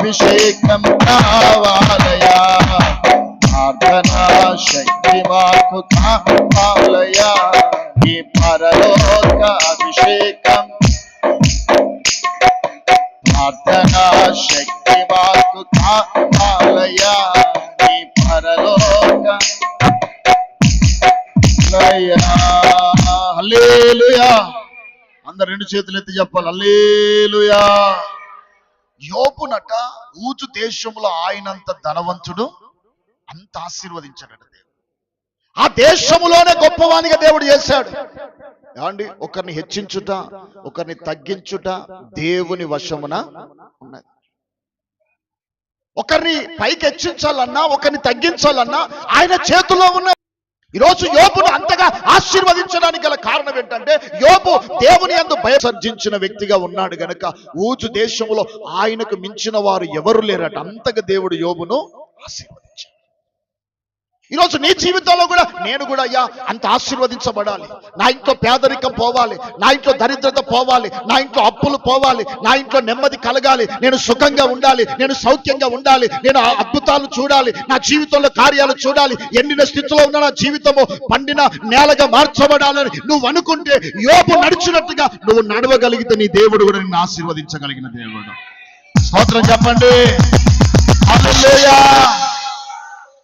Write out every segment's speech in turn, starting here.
అభిషేకం కావాలయా? ప్రార్థనా శక్తి మాకు కావాలయా? ఈ పరలోక అభిషేకం. ప్రార్థనా శక్తి మాకు కావాలయా? ఈ పరలోక. హల్లేలుయా అందరు రెండు చేతులు ఎత్తి చెప్పాలి. అల్లేలుయా. యోపునట ఊచు దేశంలో ఆయనంత ధనవంతుడు అంత ఆశీర్వదించాడు దేవుడు. ఆ దేశములోనే గొప్పవానిగా దేవుడు చేశాడు. ఏమండి? ఒకరిని హెచ్చించుట ఒకరిని తగ్గించుట దేవుని వశమున ఉన్నది. ఒకరిని పైకి హెచ్చించాలన్నా ఒకరిని తగ్గించాలన్నా ఆయన చేతిలో ఉన్న ఈరోజు యోబును అంతగా ఆశీర్వదించడానికి గల కారణం ఏంటంటే యోబు దేవుని అందు భయసర్జించిన వ్యక్తిగా ఉన్నాడు గనక ఊజు దేశంలో ఆయనకు మించిన వారు ఎవరు లేరట. అంతగా దేవుడు యోబును ఆశీర్వదించాడు. ఈరోజు నీ జీవితంలో కూడా నేను కూడా అయ్యా అంత ఆశీర్వదించబడాలి. నా ఇంట్లో పేదరికం పోవాలి నా ఇంట్లో దరిద్రత పోవాలి నా ఇంట్లో అప్పులు పోవాలి నా ఇంట్లో నెమ్మది కలగాలి నేను సుఖంగా ఉండాలి నేను సౌఖ్యంగా ఉండాలి నేను అద్భుతాలు చూడాలి నా జీవితంలో కార్యాలు చూడాలి ఎండిన స్థితిలో ఉన్న నా జీవితము పండిన నేలగా మార్చబడాలని నువ్వు అనుకుంటే యోపు నడిచినట్టుగా నువ్వు నడవగలిగితే నీ దేవుడు కూడా నిన్ను ఆశీర్వదించగలిగిన దేవుడు. స్తోత్రం చెప్పండి.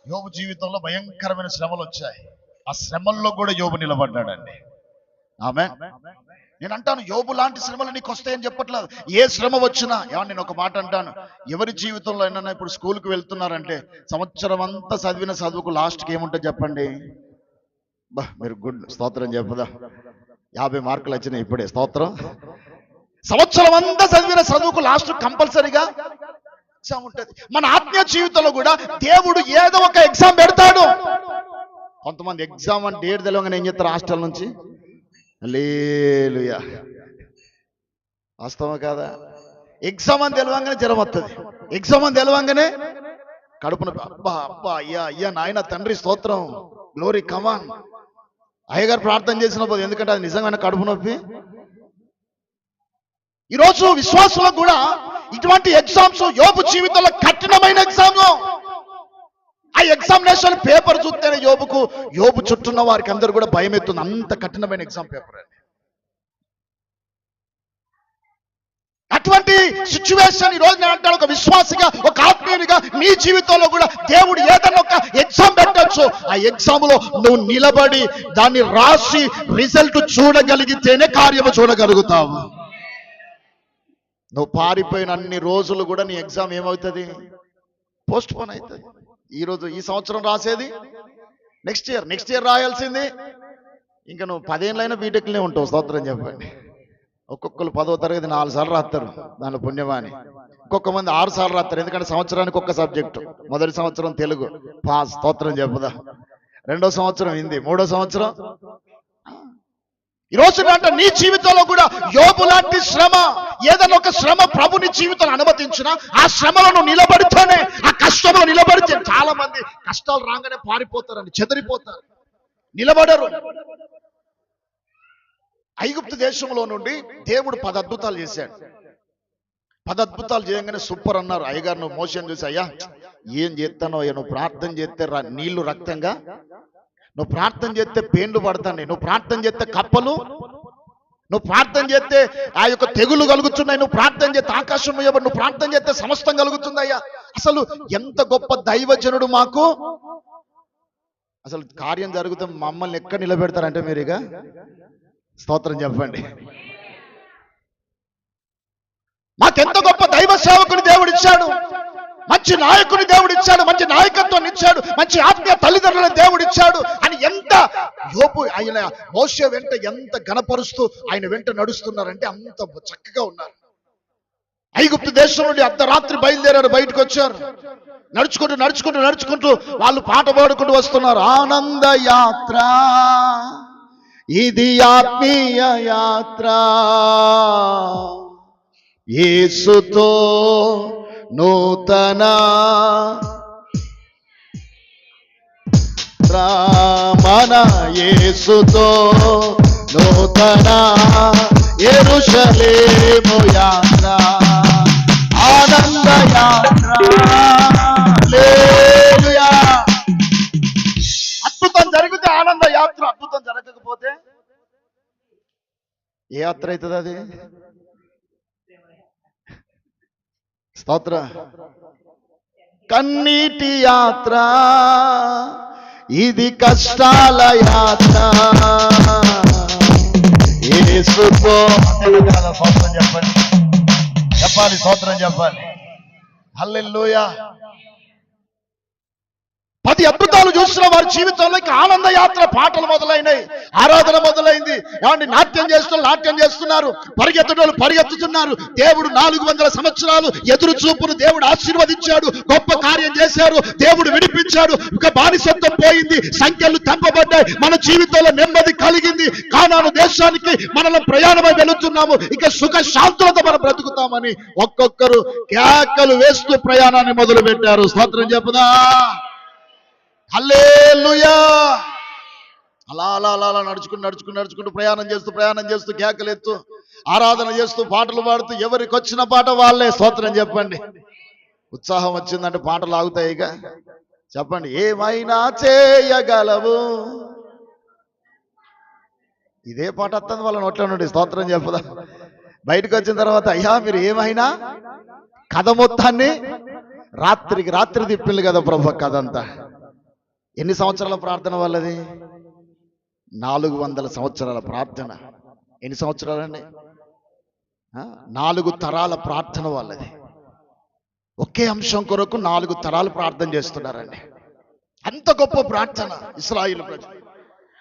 యోబు జీవితంలో భయంకరమైన శ్రమలు వచ్చాయి. ఆ శ్రమల్లో కూడా యోబు నిలబడ్డాడండి. ఆమె? నేను అంటాను యోబు లాంటి శ్రమలు నీకు వస్తాయని చెప్పట్లేదు. ఏ శ్రమ వచ్చినా ఏమన్నా నేను ఒక మాట అంటాను. ఎవరి జీవితంలో అయినా ఇప్పుడు స్కూల్కి వెళ్తున్నారంటే సంవత్సరం అంతా చదివిన చదువుకు లాస్ట్కి ఏముంటుంది చెప్పండి? బా మీరు గుడ్ స్తోత్రం చెప్పదా? యాభై మార్కులు వచ్చినాయి ఇప్పుడే స్తోత్రం. సంవత్సరం అంతా చదివిన చదువుకు లాస్ట్ కంపల్సరీగా ఎగ్జామ్ ఉంటుంది. మన ఆత్మీయ జీవితంలో కూడా దేవుడు ఏదో ఒక ఎగ్జామ్ పెడతాడు. కొంతమంది ఎగ్జామ్ అని డేట్ తెలవగానే ఏం చెప్తారు హాస్టల్ నుంచి? లేలుయా వాస్తవం కాదా? ఎగ్జామ్ అని తెలవంగానే జ్వరం వస్తుంది ఎగ్జామ్ అని తెలవంగానే కడుపున అబ్బా అబ్బా అయ్యా అయ్యా నాయన తండ్రి స్తోత్రం. Glory come on. అయ్యగారు ప్రార్థన చేసినప్పుడు ఎందుకంటే అది నిజంగానే కడుపు నొప్పి? ఈరోజు విశ్వాసంలో కూడా ఇటువంటి ఎగ్జామ్స్ యోబు జీవితంలో కఠినమైన ఎగ్జామ్ ఆ ఎగ్జామినేషన్ పేపర్ చూస్తేనే యోబుకు యోబు చుట్టూన్న వారికి అందరు కూడా భయం ఎత్తుంది అంత కఠినమైన ఎగ్జామ్ పేపర్ అండి అటువంటి సిచ్యువేషన్ ఈ రోజు నేను అంటాను ఒక విశ్వాసిగా ఒక ఆత్మీయునిగా నీ జీవితంలో కూడా దేవుడు ఏదైనా ఒక ఎగ్జామ్ పెట్టచ్చు. ఆ ఎగ్జామ్లో నువ్వు నిలబడి దాన్ని రాసి రిజల్ట్ చూడగలిగితేనే కార్యము చూడగలుగుతావు. నువ్వు పారిపోయిన అన్ని రోజులు కూడా నీ ఎగ్జామ్ ఏమవుతుంది? పోస్ట్ పోన్ అవుతుంది ఈరోజు ఈ సంవత్సరం రాసేది? నెక్స్ట్ ఇయర్ నెక్స్ట్ ఇయర్ రాయాల్సింది? ఇంకా నువ్వు పదేళ్ళైనా బీటెక్లే ఉంటావు స్తోత్రం చెప్పండి. ఒక్కొక్కరు పదో తరగతి నాలుగు సార్లు రాస్తారు దానిలో పుణ్యమాని ఒక్కొక్క మంది ఆరు సార్లు రాస్తారు ఎందుకంటే సంవత్సరానికి ఒక్క సబ్జెక్టు. మొదటి సంవత్సరం తెలుగు. పాస్ స్తోత్రం చెప్పుదా. రెండో సంవత్సరం హిందీ. మూడో సంవత్సరం ఈ రోజు అంటే నీ జీవితంలో కూడా యోబు లాంటి శ్రమ ఏదైనా ఒక శ్రమ ప్రభుని జీవితంలో అనుమతించిన ఆ శ్రమలను నిలబడితేనే ఆ కష్టంలో నిలబడితే చాలా మంది కష్టాలు రాగానే పారిపోతారని చెదిరిపోతారు. నిలబడరు. ఐగుప్తు దేశంలో నుండి దేవుడు పద అద్భుతాలు చేశాడు. పద అద్భుతాలు చేయగానే సూపర్ అన్నారు. అయ్యగారు నువ్వు మోసం చూసి అయ్యా ఏం చేస్తానో అయ్యా నువ్వు ప్రార్థన చేస్తే నీళ్ళు రక్తంగా నువ్వు ప్రార్థన చేస్తే పేన్లు పడతాయి నువ్వు ప్రార్థన చేస్తే కప్పలు. నువ్వు ప్రార్థన చేస్తే ఆ యొక్క తెగులు కలుగుతున్నాయి. నువ్వు ప్రార్థన చేస్తే ఆకాశం ఇవ్వబడి నువ్వు ప్రార్థన చేస్తే సమస్తం కలుగుతుందయ్యా. అసలు ఎంత గొప్ప దైవజనుడు మాకు. అసలు కార్యం జరుగుతుంది మమ్మల్ని ఎక్కడ నిలబెడతారంటే మీరు ఇక? స్తోత్రం చెప్పండి. మాకెంత గొప్ప దైవ సేవకుని దేవుడు ఇచ్చాడు. మంచి నాయకుని దేవుడు ఇచ్చాడు మంచి నాయకత్వాన్ని ఇచ్చాడు మంచి ఆత్మీయ తల్లిదండ్రులను దేవుడు ఇచ్చాడు అని ఎంత యోపు ఆయన మోస వెంట ఎంత గణపరుస్తూ ఆయన వెంట నడుస్తున్నారంటే అంత చక్కగా ఉన్నారు. ఐగుప్తు దేశం నుండి అర్ధరాత్రి బయలుదేరారు బయటకు వచ్చారు. నడుచుకుంటూ నడుచుకుంటూ నడుచుకుంటూ వాళ్ళు పాట పాడుకుంటూ వస్తున్నారు. ఆనంద యాత్ర ఇది ఆత్మీయ యాత్ర. ఏసుతో నూతన రామన యేసుతో నూతన ఎరుషలేము యాత్ర ఆనంద యాత్ర అద్భుతం జరిగితే ఆనంద యాత్ర అద్భుతం జరగకపోతే ఏ యాత్ర అవుతుంది అది? స్తోత్ర. కన్నీటి యాత్ర ఇది కష్టాల యాత్ర. చెప్పండి. చెప్పాలి స్తోత్రం చెప్పాలి. హల్లెల్లోయా అతి అద్భుతాలు చూసిన వారి జీవితంలో ఆనంద యాత్ర పాటలు మొదలైనాయి. ఆరాధన మొదలైంది. ఏమండి నాట్యం చేస్తున్న నాట్యం చేస్తున్నారు. పరిగెత్తడం పరిగెత్తుతున్నారు. దేవుడు నాలుగు వందల సంవత్సరాలు ఎదురు చూపును దేవుడు ఆశీర్వదించాడు. గొప్ప కార్యం చేశారు. దేవుడు విడిపించాడు. ఇక బానిసత్వం పోయింది. సంఖ్యలు తెంపబడ్డాయి మన జీవితంలో నెమ్మది కలిగింది. కానాను దేశానికి మనల్ని ప్రయాణమై వెళుతున్నాము. ఇక సుఖ శాంతులతో మనం బ్రతుకుతామని ఒక్కొక్కరు కేకలు వేస్తూ ప్రయాణాన్ని మొదలు పెట్టారు స్తోత్రం చెప్పుదా? హల్లేలుయా! అలా అలా అలా అలా నడుచుకుని నడుచుకుంటూ నడుచుకుంటూ ప్రయాణం చేస్తూ ప్రయాణం చేస్తూ కేకలెత్తు ఆరాధన చేస్తూ పాటలు పాడుతూ ఎవరికి వచ్చిన పాట వాళ్ళే స్తోత్రం చెప్పండి. ఉత్సాహం వచ్చిందంటే పాటలు ఆగుతాయి ఇక. చెప్పండి ఏమైనా చేయగలవు? ఇదే పాట వస్తుంది వాళ్ళ నోట్లో నుండి స్తోత్రం చెప్పదా? బయటకు వచ్చిన తర్వాత అయ్యా మీరు ఏమైనా? కథ మొత్తాన్ని రాత్రికి రాత్రి తిప్పింది కదా ప్రభు కథ అంతా. ఎన్ని సంవత్సరాల ప్రార్థన వాళ్ళది? నాలుగు వందల సంవత్సరాల ప్రార్థన. ఎన్ని సంవత్సరాలండి? నాలుగు తరాల ప్రార్థన వాళ్ళది. ఒకే అంశం కొరకు నాలుగు తరాలు ప్రార్థన చేస్తున్నారండి. అంత గొప్ప ప్రార్థన ఇస్రాయిల్ ప్రజలు.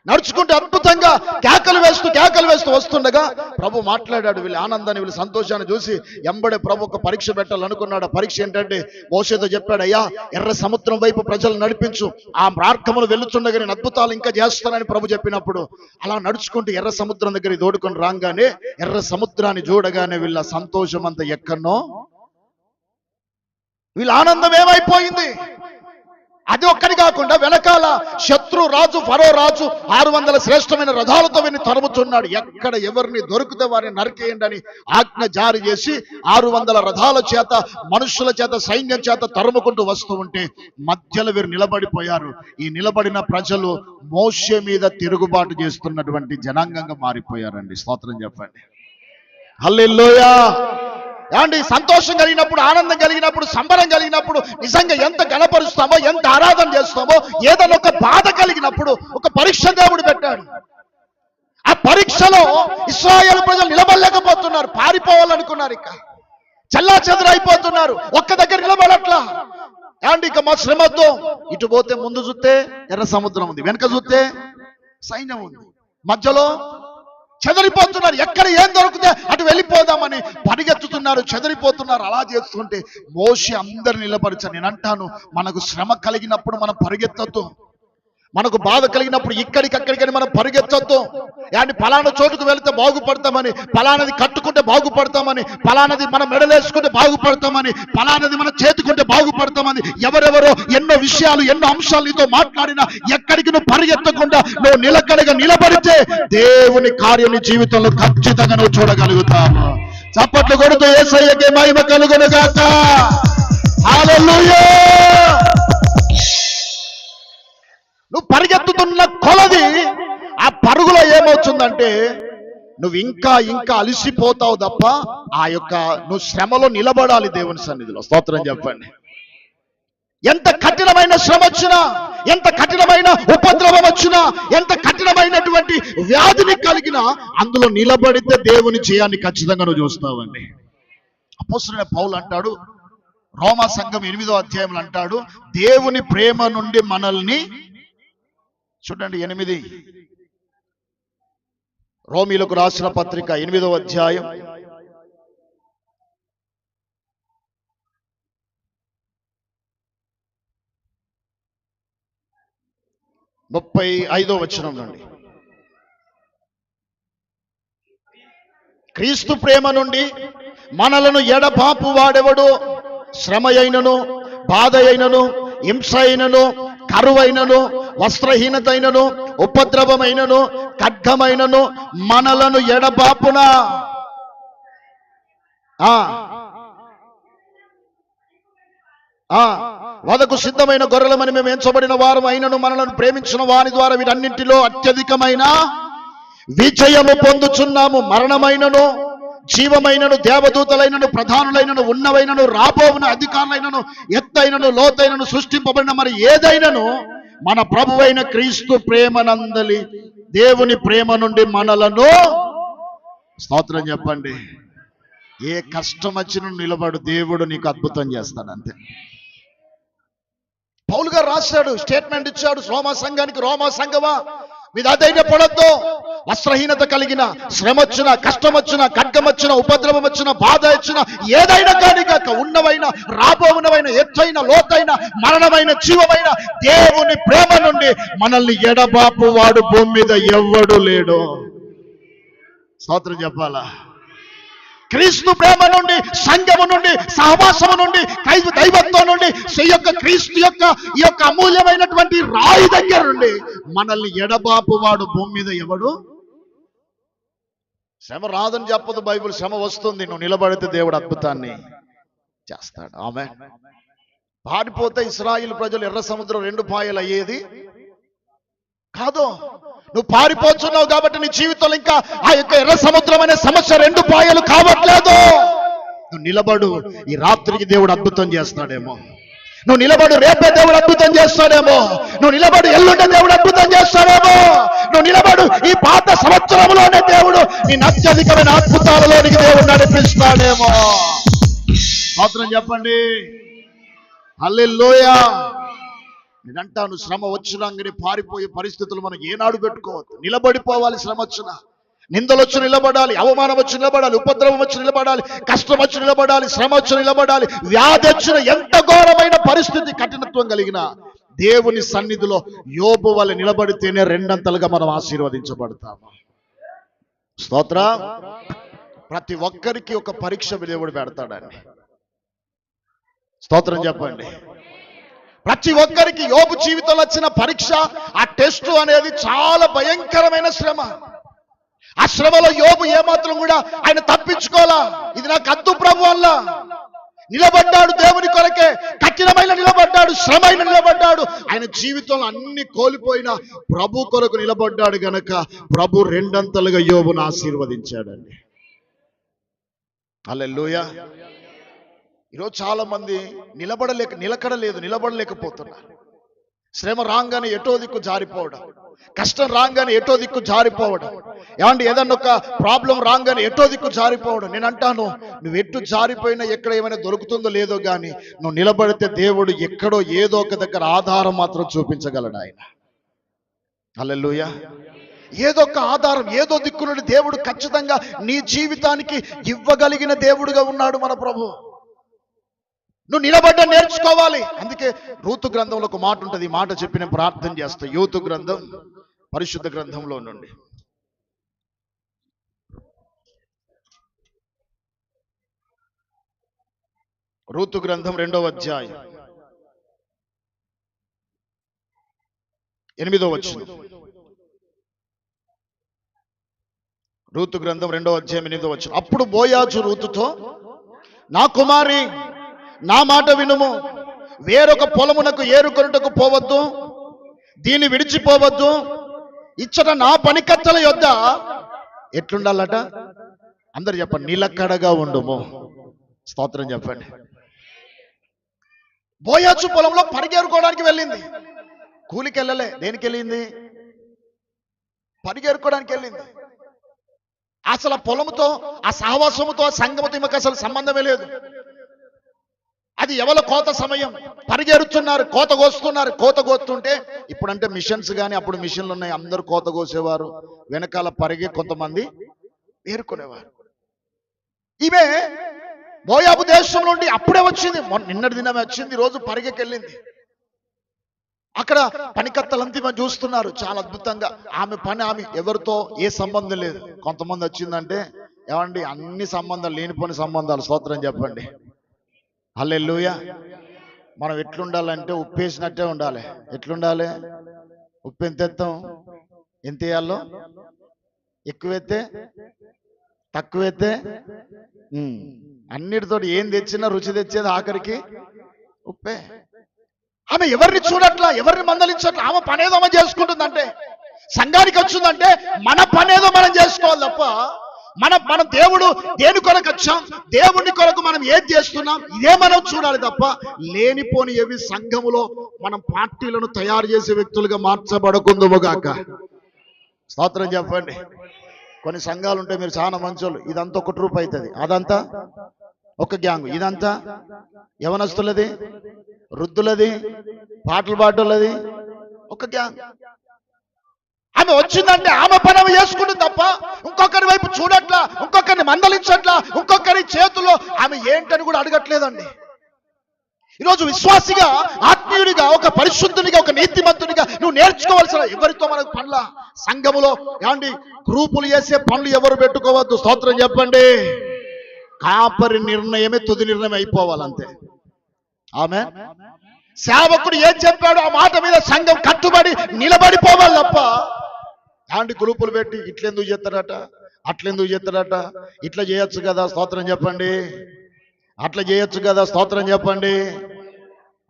నడుచుకుంటూ అద్భుతంగా కేకలు వేస్తూ కేకలు వేస్తూ వస్తుండగా ప్రభు మాట్లాడాడు. వీళ్ళ ఆనందాన్ని వీళ్ళ సంతోషాన్ని చూసి ఎంబడే ప్రభు ఒక పరీక్ష పెట్టాలనుకున్నాడు. పరీక్ష ఏంటంటే భవిష్యత్తు చెప్పాడు అయ్యా ఎర్ర సముద్రం వైపు ప్రజలు నడిపించు. ఆ మార్గమును వెళ్తుండగా నేను అద్భుతాలు ఇంకా చేస్తానని ప్రభు చెప్పినప్పుడు అలా నడుచుకుంటూ ఎర్ర సముద్రం దగ్గరికి దోడుకొని రాగానే ఎర్ర సముద్రాన్ని చూడగానే వీళ్ళ సంతోషం అంతా ఎక్కడనో వీళ్ళ ఆనందం ఏమైపోయింది? అది ఒక్కటి కాకుండా వెనకాల శత్రు రాజు ఫరో రాజు ఆరు వందల శ్రేష్టమైన రథాలతో విని తరుముతున్నాడు. ఎక్కడ ఎవరిని దొరికితే వారిని నరికేయండి అని ఆజ్ఞ జారీ చేసి ఆరు వందల రథాల చేత మనుషుల చేత సైన్యం చేత తరుముకుంటూ వస్తూ ఉంటే మధ్యలో వీరు నిలబడిపోయారు. ఈ నిలబడిన ప్రజలు మోషే మీద తిరుగుబాటు చేస్తున్నటువంటి జనాంగంగా మారిపోయారండి. స్తోత్రం చెప్పండి. హల్లెలూయా! ఏమండి సంతోషం కలిగినప్పుడు ఆనందం కలిగినప్పుడు సంబరం కలిగినప్పుడు నిజంగా ఎంత గణపరుస్తామో ఎంత ఆరాధన చేస్తామో ఏదైనా ఒక బాధ కలిగినప్పుడు ఒక పరీక్ష దేవుడు పెట్టాడు. ఆ పరీక్షలో ఇస్రాయేల్ ప్రజలు నిలబడలేకపోతున్నారు పారిపోవాలనుకున్నారు ఇక. చల్లా చెదరైపోతున్నారు ఒక్క దగ్గర నిలబడట్లా. ఏమండి ఇక మా శ్రమతో ఇటు పోతే ముందు చూస్తే ఎర్ర సముద్రం ఉంది వెనక చూస్తే సైన్యం ఉంది. మధ్యలో చెదరిపోతున్నారు. ఎక్కడ ఏం దొరికితే అటు వెళ్ళిపోదామని పరిగెత్తుతున్నారు చెదరిపోతున్నారు. అలా చేస్తుంటే మోషి అందరు నిలబరిచారు నేను అంటాను మనకు శ్రమ కలిగినప్పుడు మనం పరిగెత్తతో మనకు బాధ కలిగినప్పుడు ఇక్కడికి అక్కడికని మనం పరిగెత్తొద్దు. యాన్ని పలానా చోటుకు వెళ్తే బాగుపడతామని పలానది కట్టుకుంటే బాగుపడతామని పలానది మనం మెడలేసుకుంటే బాగుపడతామని పలానది మనం చేతుకుంటే బాగుపడతామని ఎవరెవరో ఎన్నో విషయాలు ఎన్నో అంశాలు నీతో మాట్లాడినా ఎక్కడికి నువ్వు పరిగెత్తకుండా నువ్వు నిలకడగా నిలబడితే దేవుని కార్యం జీవితంలో ఖచ్చితంగా నువ్వు చూడగలుగుతావు. చప్పట్లు కొడుతూ ఏసయ్యకే మహిమ కలుగునుగాక. హల్లెలూయా! నువ్వు పరిగెత్తుతున్న కొలది ఆ పరుగులో ఏమవుతుందంటే నువ్వు ఇంకా ఇంకా అలిసిపోతావు తప్ప ఆ యొక్క నువ్వు శ్రమలో నిలబడాలి దేవుని సన్నిధిలో. స్తోత్రం చెప్పండి. ఎంత కఠినమైన శ్రమ వచ్చినా ఎంత కఠినమైన ఉపద్రవం వచ్చినా ఎంత కఠినమైనటువంటి వ్యాధిని కలిగినా అందులో నిలబడితే దేవుని చేయాన్ని ఖచ్చితంగా నువ్వు చూస్తావండి. అపోసరైన పౌలు అంటాడు రోమా సంఘం ఎనిమిదో అధ్యాయంలో అంటాడు దేవుని ప్రేమ నుండి మనల్ని చూడండి ఎనిమిది. రోమిలకు రాసిన పత్రిక ఎనిమిదవ అధ్యాయం. ముప్పై ఐదో వచనం నుండి. క్రీస్తు ప్రేమ నుండి మనలను ఎడబాపు వాడెవడు? శ్రమ అయినను బాధ అయినను హింస అయినను కరువైనను వస్త్రహీనతైనను ఉపద్రవమైనను ఖడ్గమైనను మనలను ఎడబాపున. ఆ. వదకు సిద్ధమైన గొర్రెలమని మేము ఎంచబడిన వారు అయినను మనలను ప్రేమించిన వారి ద్వారా వీటన్నింటిలో అత్యధికమైన విజయము పొందుచున్నాము మరణమైనను. జీవమైనను దేవదూతలైనను ప్రధానులైనను ఉన్నవైనను రాబోవున అధికారులైనను ఎత్తైనను లోతైనను సృష్టింపబడిన మరి ఏదైనను మన ప్రభువైన క్రీస్తు ప్రేమనందలి దేవుని ప్రేమ నుండి మనలను స్తోత్రం చెప్పండి. ఏ కష్టం వచ్చిన నిలబడు దేవుడు నీకు అద్భుతం చేస్తాడు అంతే. పౌలు గారు రాశాడు స్టేట్మెంట్ ఇచ్చాడు రోమా సంఘానికి రోమా సంఘమా మీద అదైన పడద్దు. వస్త్రహీనత కలిగిన శ్రమ వచ్చిన కష్టం వచ్చిన ఖడ్గం వచ్చిన ఉపద్రవం వచ్చిన బాధ వచ్చిన ఏదైనా కానీ కాక ఉన్నవైన రాబోవునవైన ఎత్తైన లోతైన మరణమైన జీవమైన దేవుని ప్రేమ నుండి మనల్ని ఎడబాపు వాడు భూమి మీద ఎవ్వడు లేడు. స్తోత్రం చెప్పాలా? క్రీస్తు ప్రేమ నుండి సంఘము నుండి సహవాసము నుండి దైవ దైవత్వం నుండి ఈ యొక్క క్రీస్తు యొక్క ఈ యొక్క అమూల్యమైనటువంటి రాయి దగ్గర నుండి మనల్ని ఎడబాపు వాడు భూమి మీద ఎవడు? శ్రమ రాదని చెప్పదు బైబిల్ శ్రమ వస్తుంది. నువ్వు నిలబడితే దేవుడు అద్భుతాన్ని చేస్తాడు. ఆమె పాడిపోతే ఇస్రాయిల్ ప్రజలు ఎర్ర సముద్రం రెండు పాయలు అయ్యేది కాదు. నువ్వు పారిపోతున్నావు కాబట్టి నీ జీవితంలో ఇంకా ఆ యొక్క ఎర్ర సముద్రం అనే సమస్య రెండు పాయలు కావట్లేదు. నువ్వు నిలబడు. ఈ రాత్రికి దేవుడు అద్భుతం చేస్తాడేమో. నువ్వు నిలబడు రేపే దేవుడు అద్భుతం చేస్తాడేమో. నువ్వు నిలబడు ఎల్లుండే దేవుడు అద్భుతం చేస్తాడేమో. నువ్వు నిలబడు ఈ పాత సంవత్సరంలోనే దేవుడు నీ అత్యధికమైన అద్భుతాలలోనికి దేవుడు నడిపిస్తాడేమో. మాత్రం చెప్పండి. హల్లెలూయా. నేనంటాను శ్రమ వచ్చినాకనే పారిపోయే పరిస్థితులు మనం ఏనాడు పెట్టుకోవద్దు. నిలబడిపోవాలి శ్రమ వచ్చినా. నిందలు వచ్చి నిలబడాలి అవమానం వచ్చి నిలబడాలి ఉపద్రవం వచ్చి నిలబడాలి కష్టం వచ్చి నిలబడాలి శ్రమ వచ్చి నిలబడాలి వ్యాధి వచ్చిన ఎంత ఘోరమైన పరిస్థితి కఠినత్వం కలిగిన దేవుని సన్నిధిలో యోబు వల్ల నిలబడితేనే రెండంతలుగా మనం ఆశీర్వదించబడతాము. స్తోత్ర. ప్రతి ఒక్కరికి ఒక పరీక్ష దేవుడు పెడతాడండి. స్తోత్రం చెప్పండి. ప్రతి ఒక్కరికి యోబు జీవితంలో వచ్చిన పరీక్ష ఆ టెస్ట్ అనేది చాలా భయంకరమైన శ్రమ. ఆ శ్రమలో యోబు ఏమాత్రం కూడా ఆయన తప్పించుకోలా ఇది నాకు అద్దు ప్రభు అల్ల. నిలబడ్డాడు దేవుని కొరకే. కఠినమైన నిలబడ్డాడు శ్రమైన నిలబడ్డాడు. ఆయన జీవితంలో అన్ని కోల్పోయిన ప్రభు కొరకు నిలబడ్డాడు గనక ప్రభు రెండంతలుగా యోబును ఆశీర్వదించాడండి. అల్లెలుయా ఈరోజు చాలా మంది నిలబడలేక నిలకడలేదు నిలబడలేకపోతున్నారు. శ్రమ రాగానే ఎటో దిక్కు జారిపోవడం. కష్టం రాగానే ఎటో దిక్కు జారిపోవడం. ఏమంటే ఏదన్నా ఒక ప్రాబ్లం రాగానే ఎటో దిక్కు జారిపోవడం. నేను అంటాను నువ్వు ఎటు జారిపోయినా ఎక్కడ ఏమైనా దొరుకుతుందో లేదో కానీ నువ్వు నిలబడితే దేవుడు ఎక్కడో ఏదో ఒక దగ్గర ఆధారం మాత్రం చూపించగలడు ఆయన. హల్లెలూయా. ఏదో ఒక ఆధారం ఏదో దిక్కు నుండి దేవుడు ఖచ్చితంగా నీ జీవితానికి ఇవ్వగలిగిన దేవుడుగా ఉన్నాడు మన ప్రభు. నువ్వు నిలబడ్డ నేర్చుకోవాలి. అందుకే రూతు గ్రంథంలో ఒక మాట ఉంటుంది. ఈ మాట చెప్పిన ప్రార్థన చేస్తా. యూతు గ్రంథం పరిశుద్ధ గ్రంథంలో నుండి. రూతు గ్రంథం రెండవ అధ్యాయం. ఎనిమిదో వచ్చిన రూతు గ్రంథం రెండవ అధ్యాయం ఎనిమిదో వచ్చిన అప్పుడు బోయాజు రూతుతో నా కుమారి నా మాట వినుము. వేరొక పొలమునకు ఏరుకొనుటకు పోవద్దు. దీన్ని విడిచిపోవద్దు. ఇచ్చట నా పనికత్తల యొద్ద ఎట్లుండాలట? అందరు చెప్పండి నిలకడగా ఉండుము. స్తోత్రం చెప్పండి. బోయాచు పొలంలో పరిగేరుకోవడానికి వెళ్ళింది. కూలికి వెళ్ళలే దేనికి వెళ్ళింది పరిగేరుకోవడానికి వెళ్ళింది. అసలు ఆ పొలముతో ఆ సహవాసముతో ఆ సంగమతో ఈమెకు అసలు సంబంధమే లేదు. అది ఎవల కోత సమయం? పరిగెడుతున్నారు కోత కోస్తున్నారు కోత కోస్తుంటే ఇప్పుడంటే మిషన్స్ కానీ అప్పుడు మిషన్లు ఉన్నాయి అందరూ కోత కోసేవారు. వెనకాల పరిగే కొంతమంది ఏరుకునేవారు. ఈమె మోయాబు దేశం నుండి అప్పుడే వచ్చింది. నిన్నటి దినమే వచ్చింది రోజు పరిగెకెళ్ళింది అక్కడ పనికత్తలంతా ఈమె చూస్తున్నారు చాలా అద్భుతంగా. ఆమె పని ఆమె ఎవరితో ఏ సంబంధం లేదు. కొంతమంది వచ్చిందంటే ఏమండి అన్ని సంబంధాలు లేనిపోని సంబంధాలు స్తోత్రం చెప్పండి. హల్లెల్లుయ మనం ఎట్లుండాలంటే ఉప్పేసినట్టే ఉండాలి. ఎట్లుండాలి? ఉప్పు ఎంత ఎత్తాం? ఎంత వేయాలో? ఎక్కువైతే తక్కువైతే అన్నిటితో ఏం తెచ్చినా రుచి తెచ్చేది ఆఖరికి ఉప్పే. ఆమె ఎవరిని చూడట్లా? ఎవరిని మందలించట్లా? ఆమె పనేదో ఆమె చేసుకుంటుందంటే సంఘానికి వచ్చిందంటే మన పని ఏదో మనం చేసుకోవాలి తప్ప మన మన దేవుడు దేని కొరకు వచ్చాం? దేవుని కొరకు మనం ఏం చేస్తున్నాం? ఇదే మనం చూడాలి తప్ప లేనిపోని ఏవి సంఘములో మనం పార్టీలను తయారు చేసే వ్యక్తులుగా మార్చబడకుందుముగాక స్తోత్రం చెప్పండి. కొన్ని సంఘాలు ఉంటాయి మీరు చాలా మంచోళ్ళు. ఇదంతా ఒక ట్రూప్ అవుతుంది అదంతా ఒక గ్యాంగ్. ఇదంతా యవనస్తులది వృద్ధులది పాటలు పాటలది ఒక గ్యాంగ్. ఆమె వచ్చిందంటే ఆమె పని చేసుకుంటుంది తప్ప ఇంకొకరి వైపు చూడట్లా ఇంకొకరిని మందలించట్లా ఇంకొకరి చేతుల్లో ఆమె ఏంటని కూడా అడగట్లేదండి. ఈరోజు విశ్వాసిగా ఆత్మీయుడిగా ఒక పరిశుద్ధునిగా ఒక నీతిమంతునిగా నువ్వు నేర్చుకోవాల్సిన ఎవరితో మనకు పనుల? సంఘములో ఏమండి గ్రూపులు చేసే పనులు ఎవరు పెట్టుకోవద్దు? స్తోత్రం చెప్పండి. కాపరి నిర్ణయమే తుది నిర్ణయం అయిపోవాలంతే. ఆమె? సేవకుడు ఏం చెప్పాడు ఆ మాట మీద సంఘం కట్టుబడి నిలబడిపోవాలి తప్ప ఏమండి గ్రూపులు పెట్టి ఇట్లెందుకు చేస్తారట? అట్లెందుకు చేస్తారట? ఇట్లా చేయొచ్చు కదా స్తోత్రం చెప్పండి. అట్లా చేయొచ్చు కదా స్తోత్రం చెప్పండి.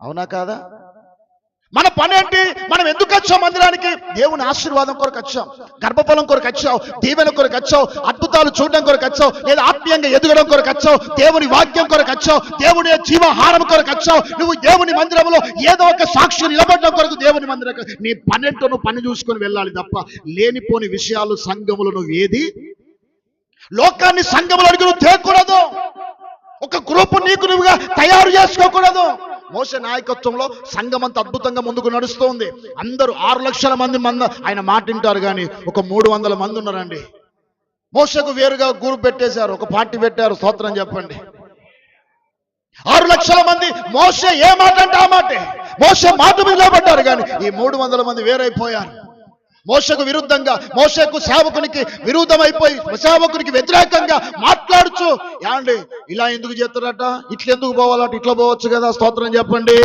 అవునా కాదా? మన పని ఏంటి? మనం ఎందుకు వచ్చాం మందిరానికి? దేవుని ఆశీర్వాదం కొరకు వచ్చాం గర్భఫలం కొరకు వచ్చావు దీవెన కొరకు వచ్చావు అద్భుతాలు చూడడం కొరకు వచ్చావు లేదా ఆత్మీయంగా ఎదగడం కొరకు వచ్చావు దేవుని వాక్యం కొరకు వచ్చావు దేవుని జీవహారం కొరకు వచ్చావు నువ్వు దేవుని మందిరంలో ఏదో ఒక సాక్షి నిలబడడం కొరకు దేవుని మందిరం నీ పన్నెంటో నువ్వు పని చూసుకొని వెళ్ళాలి తప్ప లేనిపోని విషయాలు సంఘములు నువ్వు ఏది? లోకాన్ని సంఘములోనికి నువ్వు తేకూడదు. ఒక గ్రూపు నీకు నువ్వుగా తయారు చేసుకోకూడదు. మోస నాయకత్వంలో సంఘం అంత అద్భుతంగా ముందుకు నడుస్తోంది. అందరూ ఆరు లక్షల మంది మంద ఆయన మాటింటారు కానీ ఒక మూడు వందల మంది ఉన్నారండి. మోసకు వేరుగా గ్రూప్ పెట్టేశారు ఒక పార్టీ పెట్టారు స్తోత్రం చెప్పండి. ఆరు లక్షల మంది మోస ఏ మాట అంటే ఆ మాటే. మోస మాట మీద నిలబడ్డారు కానీ ఈ మూడు వందల మంది వేరైపోయారు. మోసకు విరుద్ధంగా మోసకు సేవకునికి విరుద్ధమైపోయి సేవకునికి వ్యతిరేకంగా మాట్లాడుచు. ఏమండి ఇలా ఎందుకు చేస్తారట? ఇట్లా ఎందుకు పోవాలట? ఇట్లా పోవచ్చు కదా స్తోత్రం చెప్పండి.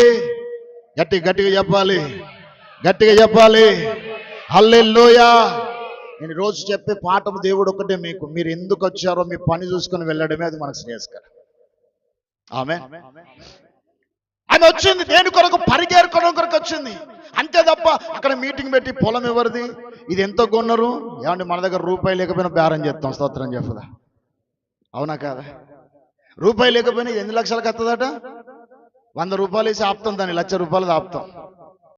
గట్టి గట్టిగా చెప్పాలి. గట్టిగా చెప్పాలి. హల్లెల్లోయా నేను రోజు చెప్పే పాఠం దేవుడు ఒకటే మీకు. మీరు ఎందుకు వచ్చారో మీ పని చూసుకొని వెళ్ళడమే అది మనకు శ్రేయస్కరం. ఆమె ఆమె వచ్చింది దేని కొరకు పరిగేరుకోవడం కొరకు వచ్చింది. అంతే తప్ప అక్కడ మీటింగ్ పెట్టి పొలం ఎవరిది? ఇది ఎంతో కొన్నారు ఏమంటే మన దగ్గర రూపాయి లేకపోయినా బేరం చేస్తాం స్తోత్రం చెప్పదా? అవునా కాదా? రూపాయి లేకపోయినా ఎన్ని లక్షలకు వస్తుందట? వంద రూపాయలు వేసి ఆపుతాం దాన్ని లక్ష రూపాయలు ఆపుతాం.